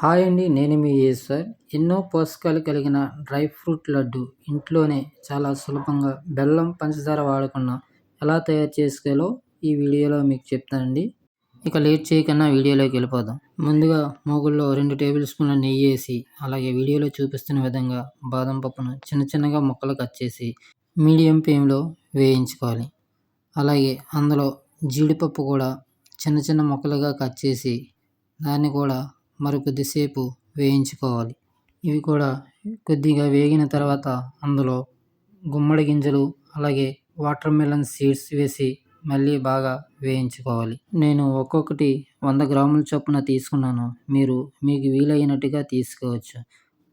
Hi అండి నేను మీ sir. ఎన్నో పోషకాలు కలిగిన డ్రై ఫ్రూట్ లడ్డు ఇంట్లోనే చాలా సులభంగా బెల్లం పంచదార వాడకుండా ఎలా తయారు చేసుకోవాలో ఈ వీడియోలో మీకు చెప్తానండి. ఇక లేట్ చేయకుండా వీడియోలోకి వెళ్ళిపోదాం. ముందుగా మూగుల్లో రెండు టేబుల్ స్పూన్ల నెయ్యి వేసి అలాగే వీడియోలో చూపిస్తున్న విధంగా బాదం పప్పును చిన్న చిన్నగా ముక్కలు కట్ చేసి మీడియం ఫ్లేమ్లో వేయించుకోవాలి. అలాగే అందులో జీడిపప్పు కూడా చిన్న చిన్న ముక్కలుగా కట్ చేసి దాన్ని కూడా మరి కొద్దిసేపు వేయించుకోవాలి. ఇవి కూడా కొద్దిగా వేగిన తర్వాత అందులో గుమ్మడి గింజలు అలాగే వాటర్ మెలన్ సీడ్స్ వేసి మళ్ళీ బాగా వేయించుకోవాలి. నేను ఒక్కొక్కటి వంద గ్రాముల చొప్పున తీసుకున్నాను. మీరు మీకు వీలైనట్టుగా తీసుకోవచ్చు.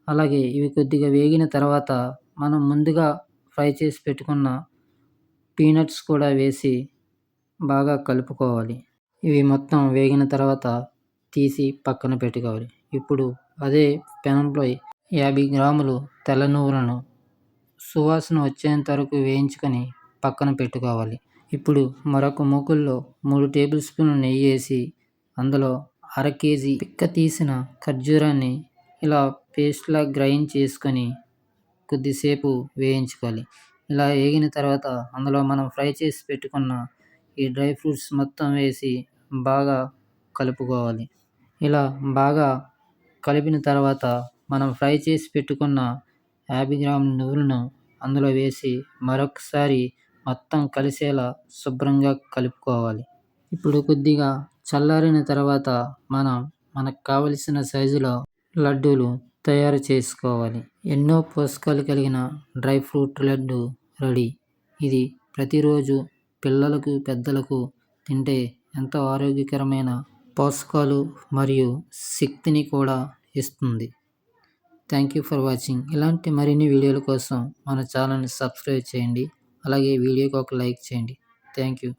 అలాగే ఇవి కొద్దిగా వేగిన తర్వాత మనం ముందుగా ఫ్రై చేసి పెట్టుకున్న పీనట్స్ కూడా వేసి బాగా కలుపుకోవాలి. ఇవి మొత్తం వేగిన తర్వాత తీసి పక్కన పెట్టుకోవాలి. ఇప్పుడు అదే పెనంలో యాభై గ్రాములు తెల్ల నువ్వులను సువాసన వచ్చేంత వరకు వేయించుకొని పక్కన పెట్టుకోవాలి. ఇప్పుడు మరొక మూకుల్లో మూడు టేబుల్ స్పూన్లు నెయ్యి వేసి అందులో అర కేజీ పిక్క తీసిన ఖర్జూరాన్ని ఇలా పేస్ట్లా గ్రైండ్ చేసుకొని కొద్దిసేపు వేయించుకోవాలి. ఇలా వేగిన తర్వాత అందులో మనం ఫ్రై చేసి పెట్టుకున్న ఈ డ్రై ఫ్రూట్స్ మొత్తం వేసి బాగా కలుపుకోవాలి. ఇలా బాగా కలిపిన తర్వాత మనం ఫ్రై చేసి పెట్టుకున్న యాభై గ్రాముల నువ్వులను అందులో వేసి మరొకసారి మొత్తం కలిసేలా శుభ్రంగా కలుపుకోవాలి. ఇప్పుడు కొద్దిగా చల్లారిన తర్వాత మనం మనకు కావలసిన సైజులో లడ్డూలు తయారు చేసుకోవాలి. ఎన్నో పోషకాలు కలిగిన డ్రై ఫ్రూట్ లడ్డు రెడీ. ఇది ప్రతిరోజు పిల్లలకు పెద్దలకు తింటే ఎంతో ఆరోగ్యకరమైన పోషకాలు మరియు శక్తిని కూడా ఇస్తుంది. థ్యాంక్ యూ ఫర్ వాచింగ్ ఇలాంటి మరిన్ని వీడియోల కోసం మన ఛానల్ని సబ్స్క్రైబ్ చేయండి. అలాగే వీడియోకి ఒక లైక్ చేయండి. Thank you